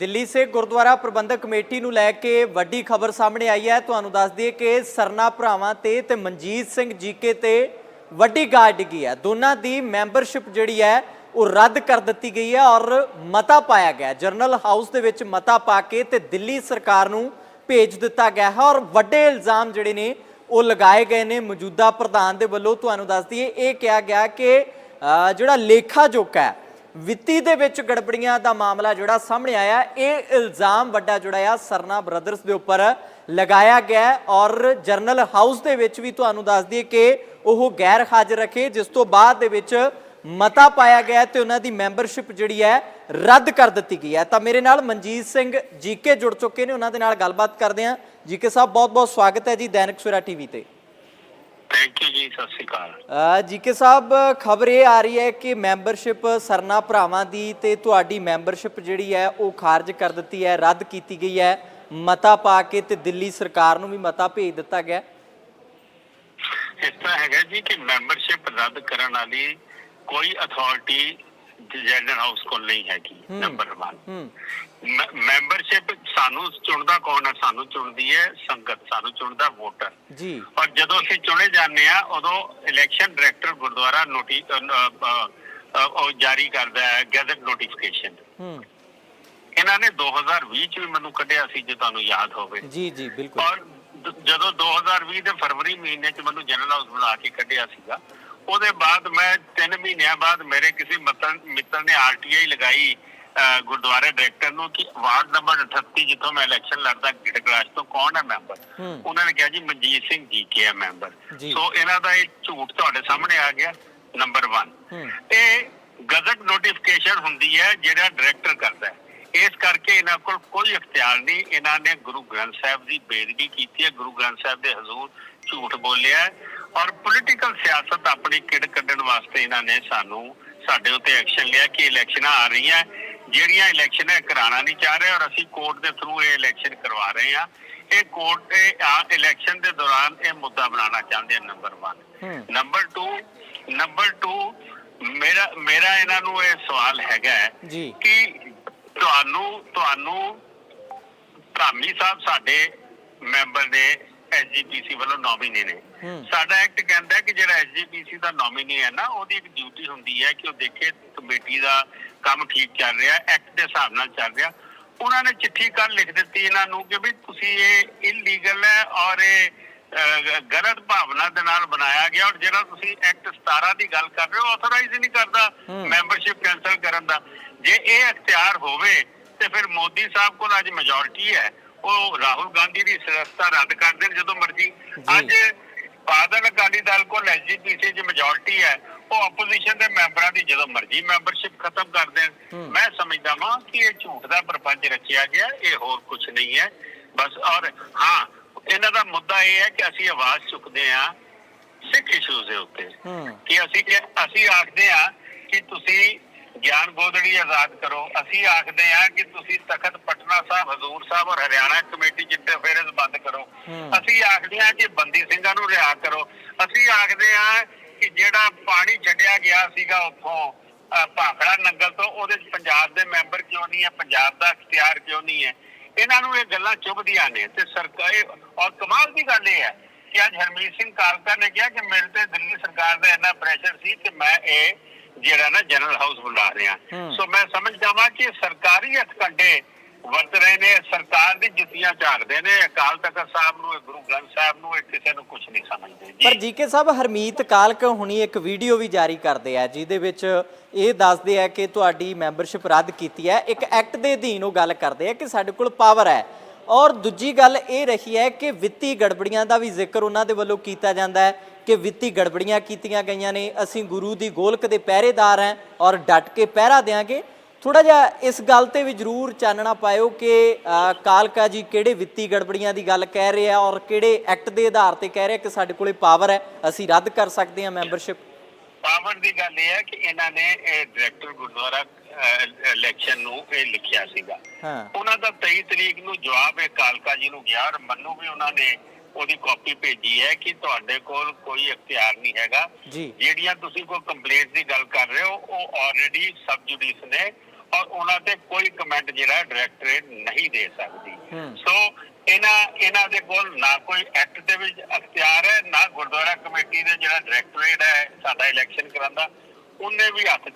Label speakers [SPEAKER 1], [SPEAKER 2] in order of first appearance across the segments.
[SPEAKER 1] ਦਿੱਲੀ ਸੇ ਗੁਰਦੁਆਰਾ ਪ੍ਰਬੰਧਕ ਕਮੇਟੀ ਨੂੰ ਲੈ ਕੇ ਵੱਡੀ ਖਬਰ ਸਾਹਮਣੇ ਆਈ ਹੈ। ਤੁਹਾਨੂੰ ਦੱਸ ਦਈਏ ਕਿ ਸਰਨਾ ਭਰਾਵਾਂ ਤੇ ਤੇ ਮਨਜੀਤ ਸਿੰਘ ਜੀਕੇ ਤੇ ਵੱਡੀ ਗਾਜ ਡਿੱਗੀ ਹੈ। ਦੋਨਾਂ ਦੀ ਮੈਂਬਰਸ਼ਿਪ ਜਿਹੜੀ ਹੈ, ਉਹ ਰੱਦ ਕਰ ਦਿੱਤੀ ਗਈ ਹੈ ਔਰ ਮਤਾ ਪਾਇਆ ਗਿਆ ਜਰਨਲ ਹਾਊਸ ਦੇ ਵਿੱਚ ਮਤਾ ਪਾ ਕੇ ਤੇ ਦਿੱਲੀ ਸਰਕਾਰ ਨੂੰ ਭੇਜ ਦਿੱਤਾ ਗਿਆ ਹੈ ਔਰ ਵੱਡੇ ਇਲਜ਼ਾਮ ਜਿਹੜੇ ਨੇ, ਉਹ ਲਗਾਏ ਗਏ ਨੇ। ਮੌਜੂਦਾ ਪ੍ਰਧਾਨ ਦੇ ਵੱਲੋਂ ਤੁਹਾਨੂੰ ਦੱਸ ਦਈਏ, ਇਹ ਕਿਹਾ ਗਿਆ ਕਿ ਜਿਹੜਾ ਲੇਖਾ ਜੋਖਾ ਹੈ ਵਿੱਤੀ ਦੇ ਵਿੱਚ ਗੜਬੜੀਆਂ ਦਾ ਮਾਮਲਾ ਜਿਹੜਾ ਸਾਹਮਣੇ ਆਇਆ, ਇਹ ਇਲਜ਼ਾਮ ਵੱਡਾ ਜਿਹੜਾ ਆ ਸਰਨਾ ਬ੍ਰਦਰਸ ਦੇ ਉੱਪਰ ਲਗਾਇਆ ਗਿਆ ਔਰ ਜਰਨਲ ਹਾਊਸ ਦੇ ਵਿੱਚ ਵੀ ਤੁਹਾਨੂੰ ਦੱਸ ਦਈਏ ਕਿ ਉਹ ਗੈਰ ਹਾਜ਼ਰ ਰੱਖੇ, ਜਿਸ ਤੋਂ ਬਾਅਦ ਦੇ ਵਿੱਚ ਮਤਾ ਪਾਇਆ ਗਿਆ ਤੇ ਉਹਨਾਂ ਦੀ ਮੈਂਬਰਸ਼ਿਪ ਜਿਹੜੀ ਹੈ ਰੱਦ ਕਰ ਦਿੱਤੀ ਗਈ ਹੈ। ਤਾਂ ਮੇਰੇ ਨਾਲ ਮਨਜੀਤ ਸਿੰਘ ਜੀਕੇ ਜੁੜ ਚੁੱਕੇ ਨੇ, ਉਹਨਾਂ ਦੇ ਨਾਲ ਗੱਲਬਾਤ ਕਰਦੇ ਹਾਂ। ਜੀਕੇ ਸਾਹਿਬ ਬਹੁਤ ਬਹੁਤ ਸਵਾਗਤ ਹੈ ਜੀ ਦੈਨਿਕ ਸਵੇਰਾ ਟੀਵੀ ਤੇ।
[SPEAKER 2] ਜੀ ਸਤਿ ਸ਼੍ਰੀ ਅਕਾਲ।
[SPEAKER 1] ਜੀਕੇ ਸਾਹਿਬ ਖਬਰ ਇਹ ਆ ਰਹੀ ਹੈ ਕਿ ਮੈਂਬਰਸ਼ਿਪ ਸਰਨਾ ਭਰਾਵਾਂ ਦੀ ਤੇ ਤੁਹਾਡੀ ਮੈਂਬਰਸ਼ਿਪ ਜਿਹੜੀ ਹੈ ਉਹ ਖਾਰਜ ਕਰ ਦਿੱਤੀ ਹੈ ਰੱਦ ਕੀਤੀ ਗਈ ਹੈ। ਮਤਾ ਪਾ ਕੇ ਤੇ ਦਿੱਲੀ ਸਰਕਾਰ ਨੂੰ ਵੀ ਮਤਾ ਭੇਜ ਦਿੱਤਾ ਗਿਆ।
[SPEAKER 2] ਇਸ ਤਰ੍ਹਾਂ ਹੈਗਾ ਜੀ ਕਿ ਮੈਂਬਰਸ਼ਿਪ ਰੱਦ ਕਰਨ ਵਾਲੀ ਕੋਈ ਅਥਾਰਟੀ ਜਨਰਲ ਹਾਊਸ ਕੋਲ ਨਹੀਂ ਹੈਗੀ। ਨੰਬਰ 1
[SPEAKER 1] ਹੂੰ।
[SPEAKER 2] ਮੈਂਬਰਸ਼ਿਪ ਸਾਨੂੰ ਚੁਣਦਾ ਕੌਣ ਹੈ? ਸਾਨੂੰ ਚੁਣਦੀ ਹੈ ਸੰਗਤ ਸਾਨੂੰ ਚੁਣਦਾ ਵੋਟਰ
[SPEAKER 1] ਜੀ।
[SPEAKER 2] ਔਰ ਜਦੋਂ ਅਸੀਂ ਚੁਣੇ ਜਾਂਦੇ ਆ ਉਦੋਂ ਇਲੈਕਸ਼ਨ ਡਾਇਰੈਕਟਰ ਗੁਰਦੁਆਰਾ ਨੋਟਿਸ ਉਹ ਜਾਰੀ ਕਰਦਾ ਹੈ ਗੈਜ਼ਟ ਨੋਟੀਫਿਕੇਸ਼ਨ
[SPEAKER 1] ਹੂੰ।
[SPEAKER 2] ਇਹਨਾਂ ਨੇ 2020 ਚ ਵੀ ਮੈਨੂੰ ਕੱਢਿਆ ਸੀ ਜੇ ਤੁਹਾਨੂੰ ਯਾਦ ਹੋਵੇ।
[SPEAKER 1] ਜੀ ਜੀ ਬਿਲਕੁਲ।
[SPEAKER 2] ਔਰ ਜਦੋਂ 2020 ਦੇ ਫਰਵਰੀ ਮਹੀਨੇ ਚ ਮੈਨੂੰ ਜਨਰਲ ਹਾਊਸ ਬੁਲਾ ਕੇ ਕੱਢਿਆ ਸੀਗਾ ਉਹਦੇ ਬਾਅਦ ਮੈਂ 3 ਮਹੀਨਿਆਂ ਬਾਅਦ ਮੇਰੇ ਕਿਸੇ ਮਿੱਤਰ ਮਿੱਤਰ ਨੇ ਆਰਟੀਆਈ ਲਗਾਈ ਗੁਰਦੁਆਰੇ ਡਾਇਰੈਕਟਰ ਨੂੰ ਕਿ ਵਾਰਡ ਨੰਬਰ 38 ਜਿੱਥੋਂ ਮੈਂ ਇਲੈਕਸ਼ਨ ਲੜਦਾ ਗਿੜਗਲਾਸ਼ ਤੋਂ ਕੌਣ ਹੈ ਮੈਂਬਰ। ਉਹਨਾਂ ਨੇ ਕਿਹਾ ਜੀ ਮਨਜੀਤ ਸਿੰਘ ਜੀ ਕੇ ਹੈ ਮੈਂਬਰ। ਸੋ ਇਹਨਾਂ ਦਾ ਇਹ ਝੂਠ ਤੁਹਾਡੇ ਸਾਹਮਣੇ ਆ ਗਿਆ ਨੰਬਰ 1
[SPEAKER 1] ਹੂੰ।
[SPEAKER 2] ਇਹ ਗਜ਼ਟ ਨੋਟੀਫਿਕੇਸ਼ਨ ਹੁੰਦੀ ਹੈ ਜਿਹੜਾ ਡਾਇਰੈਕਟਰ ਕਰਦਾ ਹੈ ਇਸ ਕਰਕੇ ਇਹਨਾਂ ਕੋਲ ਕੋਈ ਇਖਤਿਆਰ ਨਹੀਂ ਇਹਨਾਂ ਨੇ ਗੁਰੂ ਗ੍ਰੰਥ ਸਾਹਿਬ ਦੀ ਬੇਦਬੀ ਕੀਤੀ ਹੈ ਗੁਰੂ ਗ੍ਰੰਥ ਸਾਹਿਬ ਦੇ ਹਜ਼ੂਰ ਝੂਠ ਬੋਲਿਆ ਔਰ ਪੋਲੀਟੀਕਲ ਸਿਆਸਤ ਆਪਣੀ ਕਿੜ ਕੱਢਣ ਵਾਸਤੇ ਇਹਨਾਂ ਨੇ ਸਾਨੂੰ ਸਾਡੇ ਉੱਤੇ ਐਕਸ਼ਨ ਲਿਆ ਕਿ ਇਲੈਕਸ਼ਨਾਂ ਆ ਰਹੀਆਂ ਜਿਹੜੀਆਂ ਇਲੈਕਸ਼ਨਾਂ ਕਰਾਉਣਾ ਨਹੀਂ ਚਾਹ ਰਹੇ ਔਰ ਅਸੀਂ ਕੋਰਟ ਦੇ ਥਰੂ ਇਹ ਇਲੈਕਸ਼ਨ ਕਰਵਾ ਰਹੇ ਹਾਂ। ਇਹ ਕੋਰਟ ਇਹ ਆ ਇਲੈਕਸ਼ਨ ਦੇ ਦੌਰਾਨ ਇਹ ਮੁੱਦਾ ਬਣਾਉਣਾ ਚਾਹੁੰਦੇ ਹਨ ਨੰਬਰ 1
[SPEAKER 1] ਹੂੰ।
[SPEAKER 2] ਨੰਬਰ 2 ਨੰਬਰ 2 ਮੇਰਾ ਮੇਰਾ ਇਹਨਾਂ ਨੂੰ ਇਹ ਸਵਾਲ ਹੈਗਾ ਕਿ ਤੁਹਾਨੂੰ ਤੁਹਾਨੂੰ ਧਾਮੀ ਸਾਹਿਬ ਸਾਡੇ ਮੈਂਬਰ ਨੇ ਐਸਜੀਪੀਸੀ ਵੱਲੋਂ ਨੋਮੀਨੀ ਨੇ। ਸਾਡਾ ਐਕਟ ਕਹਿੰਦਾ ਕਿ ਜਿਹੜਾ ਐਸਜੀਪੀਸੀ ਦਾ ਨੋਮੀਨੀ ਹੈ ਨਾ ਉਹਦੀ ਇੱਕ ਡਿਊਟੀ ਹੁੰਦੀ ਹੈ ਕਿ ਉਹ ਦੇਖੇ ਕਮੇਟੀ ਦਾ ਕੰਮ ਠੀਕ ਚੱਲ ਰਿਹਾ ਐਕਟ ਦੇ ਹਿਸਾਬ ਨਾਲ ਚੱਲ ਰਿਹਾ ਉਹਨਾਂ ਨੇ ਚਿੱਠੀ ਕੱਲ ਲਿਖ ਦਿੱਤੀ ਇਹਨਾਂ ਨੂੰ ਕਿ ਵੀ ਤੁਸੀਂ ਇਹ ਇਲੀਗਲ ਹੈ ਔਰ ਇਹ ਗਲਤ ਭਾਵਨਾ ਦੇ ਨਾਲ ਬਣਾਇਆ ਗਿਆ ਔਰ ਜਿਹੜਾ ਤੁਸੀਂ ਐਕਟ 17 ਦੀ ਗੱਲ ਕਰ ਰਹੇ ਹੋ ਆਥੋਰਾਈਜ਼ ਨਹੀਂ ਕਰਦਾ। ਮੈਂਬਰਸ਼ਿਪ ਕੈਨਸਲ ਕਰਨ ਦਾ ਜੇ ਇਹ ਅਖਤਿਆਰ ਹੋਵੇ ਤੇ ਫਿਰ ਮੋਦੀ ਸਾਹਿਬ ਕੋਲ ਅੱਜ ਮੈਜੋਰਟੀ ਹੈ ਉਹ ਰਾਹੁਲ ਗਾਂਧੀ ਦੀ ਸਦਸਤਾ ਰੱਦ ਕਰ ਦੇਣ ਜਦੋਂ ਮਰਜ਼ੀ। ਅੱਜ ਬਾਦਲ ਅਕਾਲੀ ਦਲ ਕੋਲ ਐਸਜੀਪੀਸੀ ਦੀ ਮੈਜੋਰਟੀ ਹੈ ਉਹ ਆਪੋਜੀਸ਼ਨ ਦੇ ਮੈਂਬਰਾਂ ਦੀ ਜਦੋਂ ਮਰਜ਼ੀ ਮੈਂਬਰਸ਼ਿਪ ਖਤਮ ਕਰ ਦੇਣ। ਮੈਂ ਸਮਝਦਾ ਹਾਂ ਕਿ ਇਹ ਝੂਠ ਦਾ ਪ੍ਰਪੰਚ ਰਚਿਆ ਗਿਆ ਇਹ ਹੋਰ ਕੁਝ ਨਹੀਂ ਹੈ। ਬਸ ਔਰ ਹਾਂ ਇਹਨਾਂ ਦਾ ਮੁੱਦਾ ਇਹ ਹੈ ਕਿ ਅਸੀਂ ਆਵਾਜ਼ ਚੁੱਕਦੇ ਹਾਂ ਸਿੱਖ ਇਸ਼ੂਜ਼ ਦੇ ਉੱਤੇ। ਕਿ ਅਸੀਂ ਅਸੀਂ ਆਖਦੇ ਆ ਕਿ ਤੁਸੀਂ ਗਿਆਨ ਗੋਦੜੀ ਆਜ਼ਾਦ ਕਰੋ। ਅਸੀਂ ਆਖਦੇ ਆ ਕਿ ਤੁਸੀਂ ਤਖਤ ਪਟਨਾ ਸਾਹਿਬ ਹਜ਼ੂਰ ਸਾਹਿਬ ਔਰ ਹਰਿਆਣਾ ਕਮੇਟੀ ਜਿੱਤੇ ਫੇਰਜ਼ ਬੰਦ ਕਰੋ।
[SPEAKER 1] ਹੂੰ।
[SPEAKER 2] ਅਸੀਂ ਆਖਦੇ ਆ ਕਿ ਬੰਦੀ ਸਿੰਘਾਂ ਨੂੰ ਰਿਹਾ ਕਰੋ। ਅਸੀਂ ਆਖਦੇ ਆ ਕਿ ਜਿਹੜਾ ਪਾਣੀ ਛੱਡਿਆ ਗਿਆ ਸੀਗਾ ਉੱਥੋਂ ਭਾਖੜਾ ਨੰਗਲ ਤੋਂ ਉਹਦੇ ਚ ਪੰਜਾਬ ਦੇ ਮੈਂਬਰ ਕਿਉਂ ਨਹੀਂ ਹੈ? ਪੰਜਾਬ ਦਾ ਇਖਤਿਆਰ ਕਿਉਂ ਨਹੀਂ ਹੈ? ਇਹਨਾਂ ਨੂੰ ਇਹ ਗੱਲਾਂ ਚੁਭਦੀਆਂ ਨੇ ਤੇ ਸਰਕਾਰ ਔਰ ਕਮਾਲ ਦੀ ਗੱਲ ਇਹ ਹੈ ਕਿ ਅੱਜ ਹਰਮੀਤ ਸਿੰਘ ਕਾਲਕਾ ਨੇ ਕਿਹਾ ਕਿ ਮੇਰੇ ਤੇ ਦਿੱਲੀ ਸਰਕਾਰ ਦਾ ਇੰਨਾ ਪ੍ਰੈਸ਼ਰ ਸੀ ਕਿ ਮੈਂ ਇਹ ਜਿਹੜਾ ਨਾ ਜਨਰਲ ਹਾਊਸ ਬੁਲਾ ਰਿਹਾ। ਸੋ ਮੈਂ ਸਮਝ ਜਾਵਾਂ ਕਿ ਸਰਕਾਰੀ ਹੱਥਕੰਡੇ ਵਰਤ ਰਹੇ ਨੇ ਸਰਕਾਰ ਦੀ ਜੁੱਤੀਆਂ ਝਾੜਦੇ ਨੇ। ਅਕਾਲ ਤਖਤ ਸਾਹਿਬ ਨੂੰ ਗੁਰੂ ਗ੍ਰੰਥ ਸਾਹਿਬ ਨੂੰ ਕਿਸੇ ਨੂੰ ਕੁਝ ਨਹੀਂ ਸਮਝਦੇ
[SPEAKER 1] ਪਰ ਜੀਕੇ ਸਾਹਿਬ ਹਰਮੀਤ ਕਾਲਕ ਹੁਣੀ ਇੱਕ ਵੀਡੀਓ ਵੀ ਜਾਰੀ ਕਰਦੇ ਆ ਜਿਹਦੇ ਵਿੱਚ ਇਹ ਦੱਸਦੇ ਆ ਕਿ ਤੁਹਾਡੀ ਮੈਂਬਰਸ਼ਿਪ ਰੱਦ ਕੀਤੀ ਹੈ। ਇੱਕ ਐਕਟ ਦੇ ਅਧੀਨ ਉਹ ਗੱਲ ਕਰਦੇ ਆ ਕਿ ਸਾਡੇ ਕੋਲ ਪਾਵਰ ਹੈ। ਔਰ ਦੂਜੀ ਗੱਲ ਇਹ ਰਹੀ ਹੈ ਕਿ ਵਿੱਤੀ ਗੜਬੜੀਆਂ ਦਾ ਵੀ ਜ਼ਿਕਰ ਉਹਨਾਂ ਦੇ ਵੱਲੋਂ ਕੀਤਾ ਜਾਂਦਾ ਹੈ ਕਿ ਵਿੱਤੀ ਗੜਬੜੀਆਂ ਕੀਤੀਆਂ ਗਈਆਂ ਨੇ। ਅਸੀਂ ਗੁਰੂ ਦੀ ਗੋਲਕ ਦੇ ਪਹਿਰੇਦਾਰ ਹਾਂ ਔਰ ਡਟ ਕੇ ਪਹਿਰਾ ਦੇਾਂਗੇ ਥੋੜਾ ਜਿਹਾ ਇਸ ਗੱਲ ਤੇ ਵੀ ਜ਼ਰੂਰ ਚਾਨਣਾ ਪਾਇਓ ਕਿ ਕਾਲਕਾ ਜੀ ਕਿਹੜੇ ਵਿੱਤੀ ਗੜਬੜੀਆਂ ਦੀ ਗੱਲ ਕਹਿ ਰਹੇ ਆ ਔਰ ਕਿਹੜੇ ਐਕਟ ਦੇ ਆਧਾਰ ਤੇ ਕਹਿ ਰਹੇ ਕਿ ਸਾਡੇ ਕੋਲੇ ਪਾਵਰ ਹੈ, ਅਸੀਂ ਰੱਦ ਕਰ ਸਕਦੇ ਹਾਂ ਮੈਂਬਰਸ਼ਿਪ।
[SPEAKER 2] ਪਾਵਰ ਦੀ ਗੱਲ ਇਹ ਹੈ ਕਿ ਇਹਨਾਂ ਨੇ ਇਹ ਡਾਇਰੈਕਟਰ ਗੁਰਦੁਆਰਾ ਇਲੈਕਸ਼ਨ ਨੂੰ ਇਹ ਲਿਖਿਆ ਸੀਗਾ।
[SPEAKER 1] ਹਾਂ।
[SPEAKER 2] ਉਹਨਾਂ ਦਾ 23 ਤਰੀਕ ਨੂੰ ਜਵਾਬ ਇਹ ਕਾਲਕਾ ਜੀ ਨੂੰ ਗਿਆ ਔਰ ਮੰਨੂ ਵੀ ਉਹਨਾਂ ਨੇ ਉਹਦੀ ਕਾਪੀ ਭੇਜੀ ਹੈ ਕਿ ਤੁਹਾਡੇ ਕੋਲ ਕੋਈ ਅਖਤਿਆਰ ਨਹੀਂ ਹੈਗਾ। ਜਿਹੜੀਆਂ ਤੁਸੀਂ ਕੋਈ ਕੰਪਲੇਂਟ ਦੀ ਗੱਲ ਕਰ ਰਹੇ ਹੋ ਉਹ ਆਲਰੇਡੀ ਸਬ ਜੁਡੀਸ ਨੇ ਔਰ ਉਹਨਾਂ ਤੇ ਕੋਈ ਕਮੈਂਟ ਜਿਹੜਾ ਡਾਇਰੈਕਟਰੇਟ ਨਹੀਂ ਦੇ ਸਕਦੀ। ਸੋ ਇਹਨਾਂ ਇਹਨਾਂ ਦੇ ਕੋਲ ਨਾ ਕੋਈ ਐਕਟ ਦੇ ਵਿੱਚ ਅਖਤਿਆਰ ਹੈ ਨਾ ਗੁਰਦੁਆਰਾ ਕਮੇਟੀ ਦੇ ਜਿਹੜਾ ਡਾਇਰੈਕਟਰੇਟ ਹੈ ਸਾਡਾ ਇਲੈਕਸ਼ਨ ਕਰਾਂਦਾ ਉਹਨੇ ਵੀ ਹੱਥ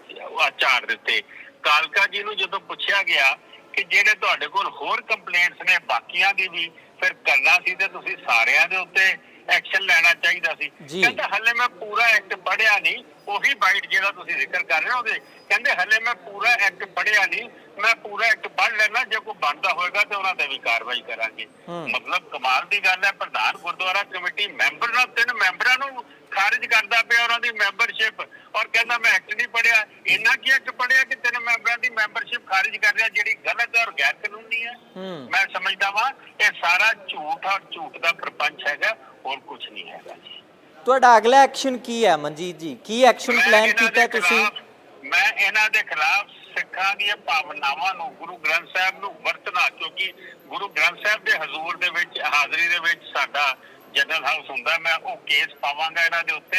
[SPEAKER 2] ਝਾੜ ਦਿੱਤੇ। ਕਾਲਕਾ ਜੀ ਨੂੰ ਜਦੋਂ ਪੁੱਛਿਆ ਗਿਆ ਕਿ ਜਿਹੜੇ ਤੁਹਾਡੇ ਕੋਲ ਹੋਰ ਕੰਪਲੇਂਟਸ ਨੇ ਬਾਕੀਆਂ ਦੀ ਵੀ ਫਿਰ ਕਰਨਾ ਸੀ ਤੇ ਤੁਸੀਂ ਸਾਰਿਆਂ ਦੇ ਉੱਤੇ ਐਕਸ਼ਨ ਲੈਣਾ ਚਾਹੀਦਾ ਸੀ। ਕਹਿੰਦਾ ਹੱਲੇ ਮੈਂ ਪੂਰਾ ਐਕਟ ਪੜਿਆ ਨਹੀਂ ਉਹੀ ਬਾਈਟ ਜਿਹੜਾ ਤੁਸੀਂ ਜ਼ਿਕਰ ਕਰ ਰਹੇ ਹੋ ਉਹਦੇ। ਕਹਿੰਦੇ ਹੱਲੇ ਮੈਂ ਪੂਰਾ ਐਕਟ ਪੜਿਆ ਨਹੀਂ ਮੈਂ ਪੂਰਾ ਐਕਟ ਪੜ੍ਹ ਲੈਣਾ ਜੇ ਕੋਈ ਬਣਦਾ ਹੋਏਗਾ ਤੇ ਉਹਨਾਂ ਤੇ ਵੀ ਕਾਰਵਾਈ ਕਰਾਂਗੇ। ਮਤਲਬ ਕਮਾਲ ਦੀ ਗੱਲ ਹੈ ਪ੍ਰਧਾਨ ਗੁਰਦੁਆਰਾ ਕਮੇਟੀ ਮੈਂਬਰ ਨਾਲ ਤਿੰਨ ਮੈਂਬਰਾਂ ਨੂੰ ਖਾਰਜ ਕਰਦਾ ਪਿਆ ਉਹਨਾਂ ਦੀ ਮੈਂਬਰਸ਼ਿਪ। ਔਰ ਕਹਿੰਦਾ ਮੈਂ ਐਕਟ ਨਹੀਂ ਪੜਿਆ ਇੰਨਾ ਕੀ ਐਕਟ ਪੜਿਆ ਕਿ ਤਿੰਨ ਮੈਂਬਰਾਂ ਦੀ ਮੈਂਬਰਸ਼ਿਪ ਖਾਰਜ ਕਰ ਰਿਹਾ ਜਿਹੜੀ ਗਲਤ ਔਰ ਗੈਰ ਕਾਨੂੰਨੀ ਹੈ? ਮੈਂ ਸਮਝਦਾ ਵਾਂ ਇਹ ਸਾਰਾ ਝੂਠ ਔਰ ਝੂਠ ਦਾ ਪ੍ਰਪੰਚ ਹੈਗਾ ਹੋਰ ਕੁਝ ਨਹੀਂ ਹੈਗਾ ਜੀ।
[SPEAKER 1] ਤੁਹਾਡਾ ਅਗਲਾ ਐਕਸ਼ਨ ਕੀ ਹੈ ਮਨਜੀਤ ਜੀ? ਕੀ ਐਕਸ਼ਨ ਪਲਾਨ ਕੀਤਾ ਤੁਸੀਂ?
[SPEAKER 2] ਮੈਂ ਇਹਨਾਂ ਦੇ ਖਿਲਾਫ ਸਿੱਖਾਂ ਦੀਆਂ ਭਾਵਨਾਵਾਂ ਨੂੰ ਗੁਰੂ ਗ੍ਰੰਥ ਸਾਹਿਬ ਨੂੰ ਵਰਤਣਾ ਕਿਉਂਕਿ ਗੁਰੂ ਗ੍ਰੰਥ ਸਾਹਿਬ ਦੇ ਹਜ਼ੂਰ ਦੇ ਵਿੱਚ ਹਾਜ਼ਰੀ ਦੇ ਵਿੱਚ ਸਾਡਾ ਜਨਰਲ ਹਾਊਸ ਹੁੰਦਾ ਮੈਂ ਉਹ ਕੇਸ ਪਾਵਾਂਗਾ ਇਹਨਾਂ ਦੇ ਉੱਤੇ।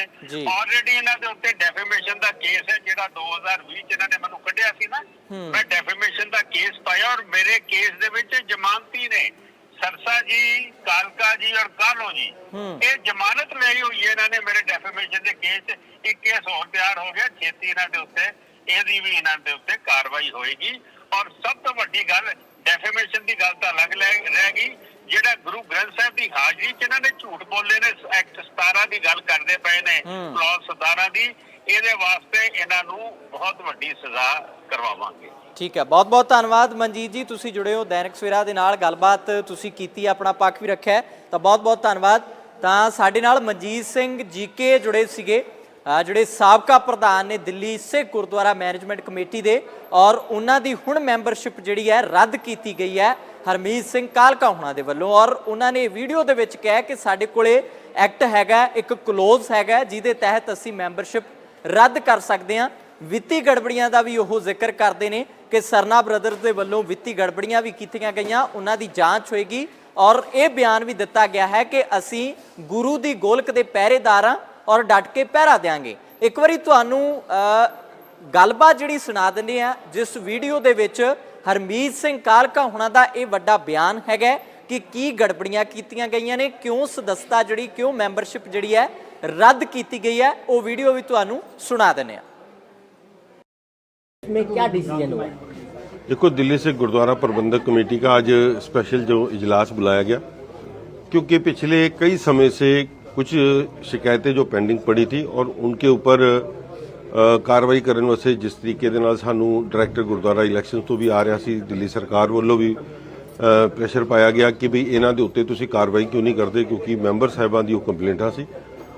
[SPEAKER 2] ਆਲਰੇਡੀ ਇਹਨਾਂ ਦੇ ਉੱਤੇ ਡੈਫੇਮੇਸ਼ਨ ਦਾ ਕੇਸ ਹੈ ਜਿਹੜਾ 2020 ਚ ਇਹਨਾਂ ਨੇ ਮੈਨੂੰ ਕੱਢਿਆ ਸੀ ਨਾ। ਮੈਂ ਡੈਫੇਮੇਸ਼ਨ ਦਾ ਕੇਸ ਪਾਇਆ ਔਰ ਮੇਰੇ ਕੇਸ ਦੇ ਵਿੱਚ ਜ਼ਮਾਨਤੀ ਨੇ ਸਰਸਾ ਜੀ ਕਾਲਕਾ ਜੀ ਔਰ ਕਾਲੋ ਜੀ। ਇਹ ਜ਼ਮਾਨਤ ਲਈ ਹੋਈ ਹੈ ਇਹਨਾਂ ਨੇ ਮੇਰੇ ਡੈਫੇਮੇਸ਼ਨ ਦੇ ਕੇਸ 'ਚ ਇੱਕ ਕੇਸ ਹੋਰ ਤਿਆਰ ਹੋ ਗਿਆ ਛੇਤੀ ਇਹਨਾਂ ਦੇ ਉੱਤੇ ਇਹਦੀ ਵੀ ਇਹਨਾਂ ਦੇ ਉੱਤੇ ਕਾਰਵਾਈ ਹੋਏਗੀ ਔਰ ਸਭ ਤੋਂ ਵੱਡੀ ਗੱਲ ਡੈਫੇਮੇਸ਼ਨ ਦੀ ਗੱਲ ਤਾਂ ਅਲੱਗ ਲੈ- ਰਹਿ ਗਈ ਜਿਹੜਾ ਗੁਰੂ ਗ੍ਰੰਥ ਸਾਹਿਬ ਦੀ ਹਾਜ਼ਰੀ 'ਚ ਇਹਨਾਂ ਨੇ ਝੂਠ ਬੋਲੇ ਨੇ ਐਕਟ 17 ਦੀ ਗੱਲ ਕਰਦੇ ਪਏ ਨੇ। ਕਲੌਜ਼ 17 ਦੀ ਇਹਦੇ ਵਾਸਤੇ ਇਹਨਾਂ ਨੂੰ ਬਹੁਤ ਵੱਡੀ ਸਜ਼ਾ ਕਰਵਾਵਾਂਗੇ।
[SPEAKER 1] ਠੀਕ ਹੈ ਬਹੁਤ ਬਹੁਤ ਧੰਨਵਾਦ ਮਨਜੀਤ ਜੀ ਤੁਸੀਂ ਜੁੜੇ ਹੋ ਦੈਨਿਕ ਸਵੇਰਾ ਦੇ ਨਾਲ ਗੱਲਬਾਤ ਤੁਸੀਂ ਕੀਤੀ ਆਪਣਾ ਪੱਖ ਵੀ ਰੱਖਿਆ ਤਾਂ ਬਹੁਤ ਬਹੁਤ ਧੰਨਵਾਦ। ਤਾਂ ਸਾਡੇ ਨਾਲ ਮਨਜੀਤ ਸਿੰਘ ਜੀਕੇ ਜੁੜੇ ਸੀਗੇ। ਜਿਹੜੇ ਸਾਬਕਾ ਪ੍ਰਧਾਨ ਨੇ ਦਿੱਲੀ ਸਿੱਖ ਗੁਰਦੁਆਰਾ ਮੈਨੇਜਮੈਂਟ ਕਮੇਟੀ ਦੇ ਔਰ ਉਹਨਾਂ ਦੀ ਹੁਣ ਮੈਂਬਰਸ਼ਿਪ ਜਿਹੜੀ ਹੈ ਰੱਦ ਕੀਤੀ ਗਈ ਹੈ ਹਰਮੀਤ ਸਿੰਘ ਕਾਲਕਾ ਹੁਣਾਂ ਦੇ ਵੱਲੋਂ। ਔਰ ਉਹਨਾਂ ਨੇ ਵੀਡੀਓ ਦੇ ਵਿੱਚ ਕਿਹਾ ਕਿ ਸਾਡੇ ਕੋਲੇ ਐਕਟ ਹੈਗਾ, ਇੱਕ ਕਲੋਜ਼ ਹੈਗਾ, ਜਿਹਦੇ ਤਹਿਤ ਅਸੀਂ ਮੈਂਬਰਸ਼ਿਪ ਰੱਦ ਕਰ ਸਕਦੇ ਹਾਂ। ਵਿੱਤੀ ਗੜਬੜੀਆਂ ਦਾ ਵੀ ਉਹ ਜ਼ਿਕਰ ਕਰਦੇ ਨੇ ਕਿ ਸਰਨਾ ਬ੍ਰਦਰਜ਼ ਦੇ ਵੱਲੋਂ ਵਿੱਤੀ ਗੜਬੜੀਆਂ ਵੀ ਕੀਤੀਆਂ ਗਈਆਂ, ਉਹਨਾਂ ਦੀ ਜਾਂਚ ਹੋਏਗੀ। ਔਰ ਇਹ ਬਿਆਨ ਵੀ ਦਿੱਤਾ ਗਿਆ ਹੈ ਕਿ ਅਸੀਂ ਗੁਰੂ ਦੀ ਗੋਲਕ ਦੇ ਪਹਿਰੇਦਾਰ ਹਾਂ ਔਰ ਡਟ ਕੇ ਪਹਿਰਾ ਦੇਾਂਗੇ ਇੱਕ ਵਾਰੀ ਤੁਹਾਨੂੰ ਅ, ਗੱਲਬਾਤ ਜਿਹੜੀ ਸੁਣਾ ਦਿੰਦੇ ਆ ਜਿਸ ਵੀਡੀਓ ਦੇ ਵਿੱਚ ਹਰਮੀਤ ਸਿੰਘ ਕਾਲਕਾ ਹੁਣਾਂ ਦਾ ਇਹ ਵੱਡਾ ਬਿਆਨ ਹੈਗਾ ਹੈ ਕਿ ਕੀ ਗੜਬੜੀਆਂ ਕੀਤੀਆਂ ਗਈਆਂ ਨੇ ਕਿਉਂ ਸਦਸਤਾ ਜਿਹੜੀ ਕਿਉਂ ਮੈਂਬਰਸ਼ਿਪ ਜਿਹੜੀ ਹੈ ਰੱਦ ਕੀਤੀ ਗਈ ਹੈ ਉਹ ਵੀਡੀਓ ਵੀ ਤੁਹਾਨੂੰ ਸੁਣਾ ਦਿੰਦੇ ਆ
[SPEAKER 3] में क्या डिसीजन हुआ
[SPEAKER 4] देखो दिल्ली से गुरुद्वारा प्रबंधक कमेटी का आज स्पेशल जो इजलास बुलाया गया क्योंकि पिछले कई समय से कुछ ਸ਼ਿਕਾਇਤਾਂ ਜੋ ਪੈਂਡਿੰਗ ਪੜੀ ਥੀ ਔਰ ਉਨਕੇ ਉੱਪਰ ਕਾਰਵਾਈ ਕਰਨ ਵਾਸਤੇ ਜਿਸ ਤਰੀਕੇ ਦੇ ਨਾਲ ਸਾਨੂੰ ਡਾਇਰੈਕਟਰ ਗੁਰਦੁਆਰਾ ਇਲੈਕਸ਼ਨ ਤੋਂ ਵੀ ਆ ਰਿਹਾ ਸੀ ਦਿੱਲੀ ਸਰਕਾਰ ਵੱਲੋਂ ਵੀ ਪ੍ਰੈਸ਼ਰ ਪਾਇਆ ਗਿਆ ਕਿ ਵੀ ਇਹਨਾਂ ਦੇ ਉੱਤੇ ਤੁਸੀਂ ਕਾਰਵਾਈ ਕਿਉਂ ਨਹੀਂ ਕਰਦੇ ਕਿਉਂਕਿ ਮੈਂਬਰ ਸਾਹਿਬਾਂ ਦੀ ਉਹ ਕੰਪਲੇਂਟਾਂ ਸੀ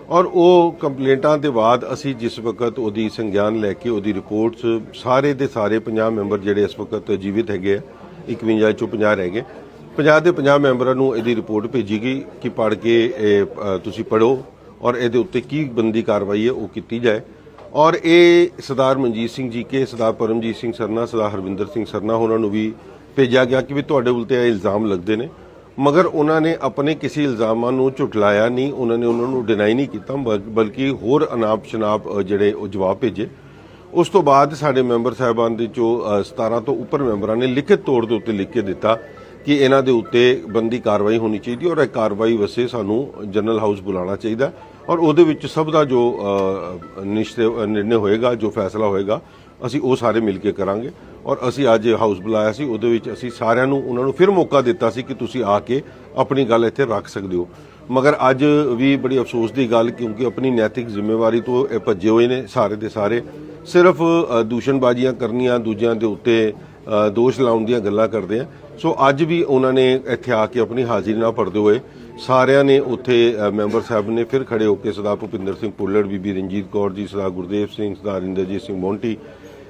[SPEAKER 4] ਔਰ ਉਹ ਕੰਪਲੇਂਟਾਂ ਦੇ ਬਾਅਦ ਅਸੀਂ ਜਿਸ ਵਕਤ ਉਹਦੀ ਸੰਗਿਆਨ ਲੈ ਕੇ ਉਹਦੀ ਰਿਪੋਰਟਸ ਸਾਰੇ ਦੇ ਸਾਰੇ 50 ਮੈਂਬਰ ਜਿਹੜੇ ਇਸ ਵਕਤ ਜੀਵਿਤ ਹੈਗੇ 51 ਚੋਂ 50 ਰਹਿ ਗਏ 50 ਦੇ 50 ਮੈਂਬਰਾਂ ਨੂੰ ਇਹਦੀ ਰਿਪੋਰਟ ਭੇਜੀ ਗਈ ਕਿ ਪੜ ਕੇ ਤੁਸੀਂ ਪੜੋ ਔਰ ਇਹਦੇ ਉੱਤੇ ਕੀ ਬੰਦੀ ਕਾਰਵਾਈ ਹੈ, ਉਹ ਕੀਤੀ ਜਾਏ। ਔਰ ਇਹ ਸਰਦਾਰ ਮਨਜੀਤ ਸਿੰਘ ਜੀ ਕੇ, ਸਰਦਾਰ ਪਰਮਜੀਤ ਸਿੰਘ ਸਰਨਾ, ਸਰਦਾਰ ਹਰਵਿੰਦਰ ਸਿੰਘ ਸਰਨਾ, ਉਹਨਾਂ ਨੂੰ ਵੀ ਭੇਜਿਆ ਗਿਆ ਕਿ ਵੀ ਤੁਹਾਡੇ ਉਲਤੇ ਇਹ ਇਲਜ਼ਾਮ ਲੱਗਦੇ ਨੇ। ਮਗਰ ਉਹਨਾਂ ਨੇ ਆਪਣੇ ਕਿਸੇ ਇਲਜ਼ਾਮਾਂ ਨੂੰ ਝੁਟਲਾਇਆ ਨਹੀਂ, ਉਹਨਾਂ ਨੇ ਉਹਨਾਂ ਨੂੰ ਡਿਨਾਈ ਨਹੀਂ ਕੀਤਾ ਬਲਕਿ ਹੋਰ ਅਨਾਪ ਸ਼ਨਾਪ ਜਿਹੜੇ ਉਹ ਜਵਾਬ ਭੇਜੇ। ਉਸ ਤੋਂ ਬਾਅਦ ਸਾਡੇ ਮੈਂਬਰ ਸਾਹਿਬਾਨ ਦੇ ਚੋਂ 17 ਤੋਂ ਉੱਪਰ ਮੈਂਬਰਾਂ ਨੇ ਲਿਖਿਤ ਤੌਰ ਦੇ ਉੱਤੇ ਲਿਖ ਕੇ ਦਿੱਤਾ ਕਿ ਇਹਨਾਂ ਦੇ ਉੱਤੇ ਬੰਦੀ ਕਾਰਵਾਈ ਹੋਣੀ ਚਾਹੀਦੀ ਔਰ ਇਹ ਕਾਰਵਾਈ ਵਸੇ ਸਾਨੂੰ ਜਨਰਲ ਹਾਊਸ ਬੁਲਾਉਣਾ ਚਾਹੀਦਾ ਔਰ ਉਹਦੇ ਵਿੱਚ ਸਭ ਦਾ ਜੋ ਅ, ਨਿਸ਼ਚੈ ਨਿਰਣੇ ਹੋਏਗਾ ਜੋ ਫੈਸਲਾ ਹੋਏਗਾ ਅਸੀਂ ਉਹ ਸਾਰੇ ਮਿਲ ਕੇ ਕਰਾਂਗੇ। ਔਰ ਅਸੀਂ ਅੱਜ ਹਾਊਸ ਬੁਲਾਇਆ ਸੀ ਉਹਦੇ ਵਿੱਚ ਅਸੀਂ ਸਾਰਿਆਂ ਨੂੰ ਉਹਨਾਂ ਨੂੰ ਫਿਰ ਮੌਕਾ ਦਿੱਤਾ ਸੀ ਕਿ ਤੁਸੀਂ ਆ ਕੇ ਆਪਣੀ ਗੱਲ ਇੱਥੇ ਰੱਖ ਸਕਦੇ ਹੋ। ਮਗਰ ਅੱਜ ਵੀ ਬੜੀ ਅਫਸੋਸ ਦੀ ਗੱਲ ਕਿਉਂਕਿ ਆਪਣੀ ਨੈਤਿਕ ਜ਼ਿੰਮੇਵਾਰੀ ਤੋਂ ਇਹ ਭੱਜੇ ਹੋਏ ਨੇ ਸਾਰੇ ਦੇ ਸਾਰੇ। ਸਿਰਫ ਦੂਸ਼ਣਬਾਜ਼ੀਆਂ ਕਰਨੀਆਂ ਦੂਜਿਆਂ ਦੇ ਉੱਤੇ ਦੋਸ਼ ਲਾਉਣ ਦੀਆਂ ਗੱਲਾਂ ਕਰਦੇ ਆ। ਸੋ ਅੱਜ ਵੀ ਉਹਨਾਂ ਨੇ ਇੱਥੇ ਆ ਕੇ ਆਪਣੀ ਹਾਜ਼ਰੀ ਨਾਲ ਭਰਦੇ ਹੋਏ ਸਾਰਿਆਂ ਨੇ ਉੱਥੇ ਮੈਂਬਰ ਸਾਹਿਬ ਨੇ ਫਿਰ ਖੜੇ ਹੋ ਕੇ ਸਰਦਾਰ ਭੁਪਿੰਦਰ ਸਿੰਘ ਪੁੱਲੜ ਬੀਬੀ ਰਣਜੀਤ ਕੌਰ ਜੀ, ਸਰਦਾਰ ਗੁਰਦੇਵ ਸਿੰਘ, ਸਰਦਾਰ ਇੰਦਰਜੀਤ ਸਿੰਘ ਮੋਂਟੀ,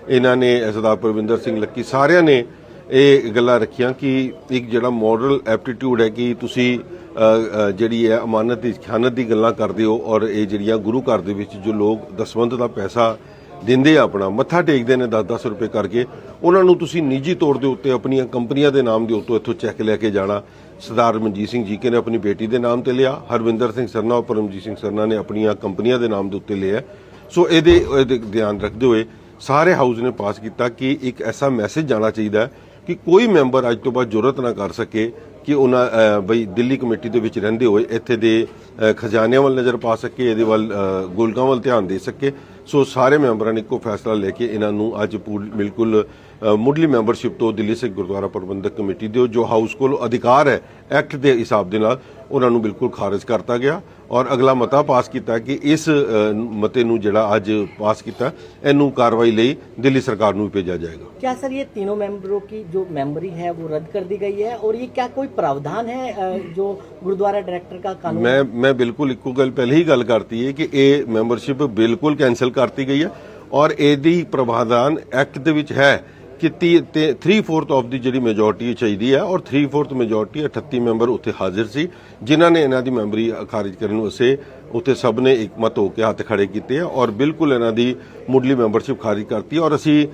[SPEAKER 4] ਇਹਨਾਂ ਨੇ ਸਰਦਾਰ ਪਰਵਿੰਦਰ ਸਿੰਘ ਲੱਕੀ, ਸਾਰਿਆਂ ਨੇ ਇਹ ਗੱਲਾਂ ਰੱਖੀਆਂ ਕਿ ਇੱਕ ਜਿਹੜਾ ਮੋਰਲ ਐਪਟੀਟਿਊਡ ਹੈ ਕਿ ਤੁਸੀਂ ਜਿਹੜੀ ਹੈ ਅਮਾਨਤ ਦੀ ਖਿਆਨਤ ਦੀ ਗੱਲਾਂ ਕਰਦੇ ਹੋ ਔਰ ਇਹ ਜਿਹੜੀਆਂ ਗੁਰੂ ਘਰ ਦੇ ਵਿੱਚ ਜੋ ਲੋਕ ਦਸਵੰਧ ਦਾ ਪੈਸਾ ਦਿੰਦੇ ਆ ਆਪਣਾ ਮੱਥਾ ਟੇਕਦੇ ਨੇ 10-10 ਰੁਪਏ ਕਰਕੇ। ਉਹਨਾਂ ਨੂੰ ਤੁਸੀਂ ਨਿੱਜੀ ਤੌਰ ਦੇ ਉੱਤੇ ਆਪਣੀਆਂ ਕੰਪਨੀਆਂ ਦੇ ਨਾਮ ਦੇ ਉੱਤੇ ਇੱਥੋਂ ਚੈੱਕ ਲੈ ਕੇ ਜਾਣਾ। ਸਰਦਾਰ ਮਨਜੀਤ ਸਿੰਘ ਜੀ ਕੇ ਨੇ ਆਪਣੀ ਬੇਟੀ ਦੇ ਨਾਮ ਤੇ ਲਿਆ। ਹਰਵਿੰਦਰ ਸਿੰਘ ਸਰਨਾ ਔਰ ਪਰਮਜੀਤ ਸਿੰਘ ਸਰਨਾ ਨੇ ਆਪਣੀਆਂ ਕੰਪਨੀਆਂ ਦੇ ਨਾਮ ਦੇ ਉੱਤੇ ਲਿਆ। ਸੋ ਇਹਦੇ ਇਹਦੇ ਧਿਆਨ ਰੱਖਦੇ ਹੋਏ ਸਾਰੇ ਹਾਊਸ ਨੇ ਪਾਸ ਕੀਤਾ ਕਿ ਇੱਕ ਐਸਾ ਮੈਸੇਜ ਜਾਣਾ ਚਾਹੀਦਾ ਕਿ ਕੋਈ ਮੈਂਬਰ ਅੱਜ ਤੋਂ ਬਾਅਦ ਜ਼ਰੂਰਤ ਨਾ ਕਰ ਸਕੇ ਕਿ ਉਹਨਾਂ ਬਈ ਦਿੱਲੀ ਕਮੇਟੀ ਦੇ ਵਿੱਚ ਰਹਿੰਦੇ ਹੋਏ ਇੱਥੇ ਦੇ ਅਹ, ਖਜ਼ਾਨਿਆਂ ਵੱਲ ਨਜ਼ਰ ਪਾ ਸਕੇ ਇਹਦੇ ਵੱਲ ਗੋਲਕਾਂ ਵੱਲ ਧਿਆਨ ਦੇ ਸਕੇ। ਸੋ ਸਾਰੇ ਮੈਂਬਰਾਂ ਨੇ ਇੱਕੋ ਫੈਸਲਾ ਲੈ ਕੇ ਇਹਨਾਂ ਨੂੰ ਅੱਜ ਬਿਲਕੁਲ ਮੁੱਢਲੀ ਮੈਂਬਰਸ਼ਿਪ ਤੋਂ ਦਿੱਲੀ ਸਿੱਖ ਗੁਰਦੁਆਰਾ ਪ੍ਰਬੰਧਕ ਕਮੇਟੀ ਦੇ ਜੋ ਹਾਊਸ ਕੋਲ ਅਧਿਕਾਰ ਹੈ ਐਕਟ ਦੇ ਹਿਸਾਬ ਦੇ ਨਾਲ ਉਹਨਾਂ ਨੂੰ ਬਿਲਕੁਲ ਖਾਰਜ ਕਰਤਾ ਗਿਆ ਔਰ ਅਗਲਾ ਮਤਾ ਪਾਸ ਕੀਤਾ ਕਿ ਇਸ ਅਹ, ਮਤੇ ਨੂੰ ਜਿਹੜਾ ਅੱਜ ਪਾਸ ਕੀਤਾ ਇਹਨੂੰ ਕਾਰਵਾਈ ਲਈ ਦਿੱਲੀ ਸਰਕਾਰ ਨੂੰ ਭੇਜਿਆ ਜਾਏਗਾ
[SPEAKER 3] क्या सर ये तीनों मेंबरों की जो मेंबरी है वो रद्द कर दी गई है और ये क्या कोई प्रावधान है अ, जो गुरुद्वारा डायरेक्टर का कानून
[SPEAKER 4] ਮੈਂ ਮੈਂ ਬਿਲਕੁਲ ਇੱਕੋ ਗੱਲ ਪਹਿਲੇ ਹੀ ਗੱਲ ਕਰਤੀ ਹੈ ਕਿ ਇਹ ਮੈਂਬਰਸ਼ਿਪ ਬਿਲਕੁਲ ਕੈਨਸਲ ਕਰਤੀ ਗਈ ਹੈ ਔਰ ਇਹਦੀ ਪ੍ਰਵਾਧਾਨ ਐਕਟ ਦੇ ਵਿੱਚ ਹੈ ਕੀਤੀ ਤੇ 3/4 ਆਫ ਦੀ ਜਿਹੜੀ ਮੈਜੋਰਟੀ ਚਾਹੀਦੀ ਹੈ ਔਰ 3/4 ਮੈਜੋਰਟੀ 38 ਮੈਂਬਰ ਉੱਥੇ ਹਾਜ਼ਰ ਸੀ, ਜਿਨ੍ਹਾਂ ਨੇ ਇਹਨਾਂ ਦੀ ਮੈਂਬਰੀ ਖਾਰਿਜ ਕਰਨ ਵਾਸਤੇ ਉੱਥੇ ਸਭ ਨੇ ਇਕਮਤ ਹੋ ਕੇ ਹੱਥ ਖੜੇ ਕੀਤੇ ਔਰ ਬਿਲਕੁਲ ਇਹਨਾਂ ਦੀ ਮੁੱਢਲੀ ਮੈਂਬਰਸ਼ਿਪ ਖਾਰਿਜ ਕਰਤੀ ਔਰ ਅਸੀਂ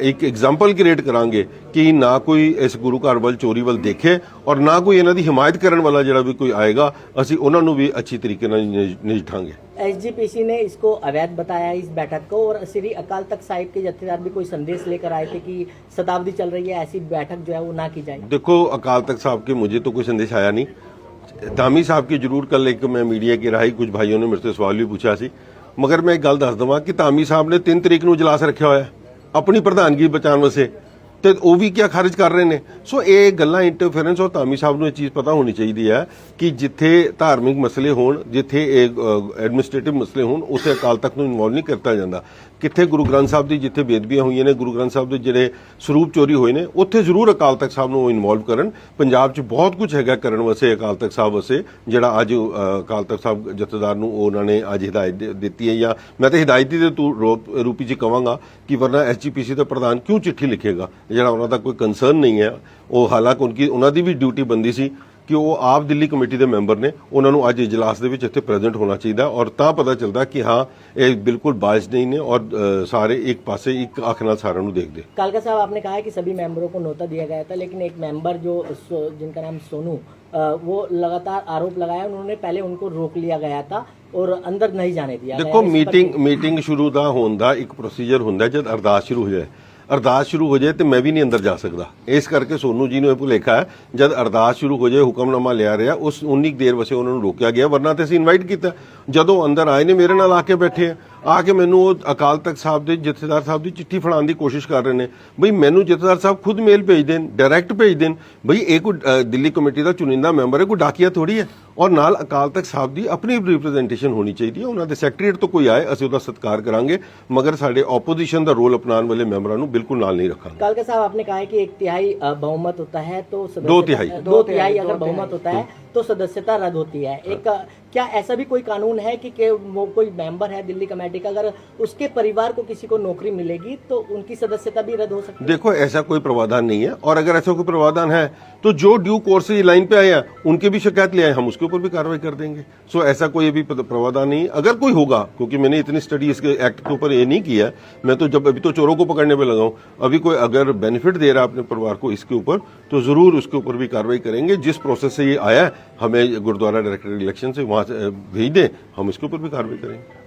[SPEAKER 4] ਇੱਕ ਐਗਜ਼ਾਮਪਲ ਕ੍ਰੀਏਟ ਕਰਾਂਗੇ ਕਿ ਨਾ ਕੋਈ ਇਸ ਗੁਰੂ ਘਰ ਵੱਲ ਚੋਰੀ ਵੱਲ ਦੇਖੇ ਔਰ ਨਾ ਕੋਈ ਇਹਨਾਂ ਦੀ ਹਿਮਾਇਤ ਕਰਨ ਵਾਲਾ ਜਿਹੜਾ ਵੀ ਕੋਈ ਆਏਗਾ ਅਸੀਂ ਉਹਨਾਂ ਨੂੰ ਵੀ ਅੱਛੀ ਤਰੀਕੇ ਨਾਲ ਨਜ- ਨਜਿੱਠਾਂਗੇ
[SPEAKER 3] एसजीपीसी ने इसको अवैध बताया इस बैठक को और श्री अकाल तख्त साहिब के जत्थेदार भी कोई संदेश लेकर आए थे कि शताब्दी चल रही है ऐसी बैठक जो है वो ना की जाए
[SPEAKER 4] देखो अकाल तख्त साहब के मुझे तो कोई संदेश आया नहीं धामी साहब की जरूर कल एक मैं मीडिया की राही कुछ भाइयों ने मेरे से सवाल भी पूछा ਸੀ ਮਗਰ ਮੈਂ ਇੱਕ ਗੱਲ ਦੱਸ ਦਵਾਂ ਕਿ ਧਾਮੀ ਸਾਹਿਬ ਨੇ 3 ਤਰੀਕ ਨੂੰ ਇਜਲਾਸ ਰੱਖਿਆ ਹੋਇਆ ਹੈ, ਆਪਣੀ ਪ੍ਰਧਾਨਗੀ ਬਚਾਉਣ ਵਾਸਤੇ। ਤੇ ਉਹ ਵੀ ਕਿਆ ਖਾਰਜ ਕਰ ਰਹੇ ਨੇ? ਸੋ ਇਹ ਗੱਲਾਂ ਇੰਟਰਫੇਰੈਂਸ ਔਰ ਧਾਮੀ ਸਾਹਿਬ ਨੂੰ ਇਹ ਚੀਜ਼ ਪਤਾ ਹੋਣੀ ਚਾਹੀਦੀ ਹੈ ਕਿ ਜਿੱਥੇ ਧਾਰਮਿਕ ਮਸਲੇ ਹੋਣ, ਜਿੱਥੇ ਇਹ ਐਡਮਿਨਿਸਟ੍ਰੇਟਿਵ ਮਸਲੇ ਹੋਣ, ਉੱਥੇ ਅਕਾਲ ਤਖਤ ਨੂੰ ਇਨਵੋਲਵ ਨਹੀਂ ਕੀਤਾ ਜਾਂਦਾ। ਕਿੱਥੇ ਗੁਰੂ ਗ੍ਰੰਥ ਸਾਹਿਬ ਦੀ ਜਿੱਥੇ ਬੇਦਬੀਆਂ ਹੋਈਆਂ ਨੇ, ਗੁਰੂ ਗ੍ਰੰਥ ਸਾਹਿਬ ਦੇ ਜਿਹੜੇ ਸਰੂਪ ਚੋਰੀ ਹੋਏ ਨੇ, ਉੱਥੇ ਜ਼ਰੂਰ ਅਕਾਲ ਤਖਤ ਸਾਹਿਬ ਨੂੰ ਇਨਵੋਲਵ ਕਰਨ। ਪੰਜਾਬ 'ਚ ਬਹੁਤ ਕੁਝ ਹੈਗਾ ਕਰਨ ਵਾਸਤੇ, ਅਕਾਲ ਤਖਤ ਸਾਹਿਬ ਵਾਸਤੇ, ਜਿਹੜਾ ਅੱਜ ਅਕਾਲ ਤਖਤ ਸਾਹਿਬ ਜਥੇਦਾਰ ਨੂੰ ਉਹਨਾਂ ਨੇ ਅੱਜ ਹਿਦਾਇਤ ਦਿੱਤੀ ਹੈ ਜਾਂ ਮੈਂ ਤਾਂ ਹਦਾਇਤੀ ਦੇ ਤੂ- ਰੂਪ- ਰੂਪੀ 'ਚ ਕਵਾਂਗਾ ਕਿ ਵਰਨਾ ਐਸਜੀਪੀਸੀ ਦਾ ਪ੍ਰਧਾਨ ਕਿਉਂ ਚਿੱਠੀ ਲਿਖੇਗਾ, ਜਿਹੜਾ ਉਹਨਾਂ ਦਾ ਕੋਈ ਕੰਸਰਨ ਨਹੀਂ ਹੈ। ਉਹ ਹਾਲਾਂਕਿ ਉਹਨਾਂ ਦੀ ਵੀ ਡਿਊਟੀ ਬੰਦੀ ਸੀ। ਕਿ ਉਹ ਆਪ ਦਿੱਲੀ ਕਮੇਟੀ ਦੇ ਮੈਂਬਰ ਨੇ ਉਹਨਾਂ ਨੂੰ ਅੱਜ ਇਜਲਾਸ ਦੇ ਵਿੱਚ ਇੱਥੇ ਪ੍ਰੈਜ਼ੈਂਟ ਹੋਣਾ ਚਾਹੀਦਾ ਔਰ ਤਾਂ ਪਤਾ ਚੱਲਦਾ ਕਿ ਹਾਂ ਇਹ ਬਿਲਕੁਲ ਬਾਇਸ ਨਹੀਂ ਨੇ ਔਰ ਅ, ਸਾਰੇ ਇੱਕ ਪਾਸੇ ਇੱਕ ਅੱਖ ਨਾਲ ਸਾਰਿਆਂ ਨੂੰ ਦੇਖਦੇ
[SPEAKER 3] कालका साहब आपने कहा है कि सभी मेंबरों को नोता दिया गया था लेकिन एक मेंबर जो सो, जिनका नाम सोनू अ, वो लगातार आरोप लगाया उन्होंने पहले उनको रोक लिया गया था और अंदर नहीं जाने दिया
[SPEAKER 4] ਦੇਖੋ
[SPEAKER 3] गया। इस पर
[SPEAKER 4] ਮੀਟਿੰਗ ਮੀਟਿੰਗ ਸ਼ੁਰੂ ਦਾ ਹੋਣ ਦਾ ਇੱਕ ਪ੍ਰੋਸੀਜਰ ਹੁੰਦਾ ਹੈ ਜਦ ਅਰਦਾਸ ਸ਼ੁਰੂ ਹੋ ਜਾਏ ਅਰਦਾਸ ਸ਼ੁਰੂ ਹੋ ਜਾਏ ਤੇ ਮੈਂ ਵੀ ਨਹੀਂ ਅੰਦਰ ਜਾ ਸਕਦਾ। ਇਸ ਕਰਕੇ ਸੋਨੂ ਜੀ ਨੂੰ ਇਹ ਭੁਲੇਖਾ ਹੈ, ਜਦ ਅਰਦਾਸ ਸ਼ੁਰੂ ਹੋ ਜਾਏ, ਹੁਕਮਨਾਮਾ ਲਿਆ ਰਿਹਾ, ਉਸ ਉਨੀ ਕੁ ਦੇਰ ਵਸੇ ਉਹਨਾਂ ਨੂੰ ਰੋਕਿਆ ਗਿਆ, ਵਰਨਾ ਤੇ ਅਸੀਂ ਇਨਵਾਈਟ ਕੀਤਾ। ਜਦੋਂ ਅੰਦਰ ਆਏ ਨੇ, ਮੇਰੇ ਨਾਲ ਆ ਕੇ ਬੈਠੇ ਆ। ਆ ਕੇ ਮੈਨੂੰ ਉਹ ਅਕਾਲ ਤਖਤ ਸਾਹਿਬ ਦੇ ਜਥੇਦਾਰ ਸਾਹਿਬ ਦੀ ਚਿੱਠੀ ਫੜਾਉਣ ਦੀ ਕੋਸ਼ਿਸ਼ ਕਰ ਰਹੇ ਨੇ ਬਈ ਮੈਨੂੰ ਜਥੇਦਾਰ ਸਾਹਿਬ ਖੁਦ ਮੇਲ ਭੇਜ ਦੇਣ ਡਾਇਰੈਕਟ ਭੇਜ ਦੇਣ ਬਈ ਇਹ ਕੋਈ ਅ, ਦਿੱਲੀ ਕਮੇਟੀ ਦਾ ਚੁਣਿੰਦਾ ਮੈਂਬਰ ਹੈ ਕੋਈ ਡਾਕੀਆ ਥੋੜੀ ਹੈ ਔਰ ਨਾਲ ਅਕਾਲ ਤਖਤ ਸਾਹਿਬ ਦੀ ਆਪਣੀ ਰਿਪਰੈਜ਼ੈਂਟੇਸ਼ਨ ਹੋਣੀ ਚਾਹੀਦੀ ਹੈ ਉਹਨਾਂ ਦੇ ਸੈਕਟਰੀਏਟ ਤੋਂ ਕੋਈ ਆਏ ਅਸੀਂ ਉਹਦਾ ਸਤਿਕਾਰ ਕਰਾਂਗੇ ਮਗਰ ਸਾਡੇ ਆਪੋਜੀਸ਼ਨ ਦਾ ਰੋਲ ਅਪਣਾਉਣ ਵਾਲੇ ਮੈਂਬਰਾਂ ਨੂੰ ਬਿਲਕੁਲ ਨਾਲ ਨਹੀਂ ਰੱਖਾਂਗੇ
[SPEAKER 3] कालका साहब आपने कहा है कि एक तिहाई अ, बहुमत होता है तो सदस्यता-
[SPEAKER 4] दो तिहाई।
[SPEAKER 3] दो तिहाई अगर बहुमत होता है तो सदस्यता रद्द होती है एक अ, क्या ऐसा भी कोई कानून है कि, कि वो कोई मेंबर है दिल्ली कमेटी का अगर उसके परिवार को किसी को नौकरी मिलेगी तो उनकी सदस्यता भी रद्द हो सकती है।
[SPEAKER 4] देखो, ऐसा कोई प्रावधान नहीं है, और अगर ऐसा कोई प्रावधान है तो जो ड्यू कोर्स लाइन पे आए हैं, उनके भी शिकायत ले आए हम उसके ऊपर भी कार्रवाई कर देंगे। सो ऐसा कोई अभी प्रावधान नहीं अगर कोई होगा, क्योंकि मैंने इतनी स्टडी इसके एक्ट के ऊपर ये नहीं किया मैं तो जब, अभी तो चोरों को पकड़ने पे लगा हूँ, अभी कोई अगर बेनिफिट दे रहा है अपने परिवार को इसके ऊपर तो ज़रूर उसके ऊपर भी कार्रवाई करेंगे। जिस प्रोसेस से ये आया हमें गुरुद्वारा डायरेक्टर इलेक्शन से वहाँ भेज दें, हम इसके ऊपर भी कार्रवाई करेंगे।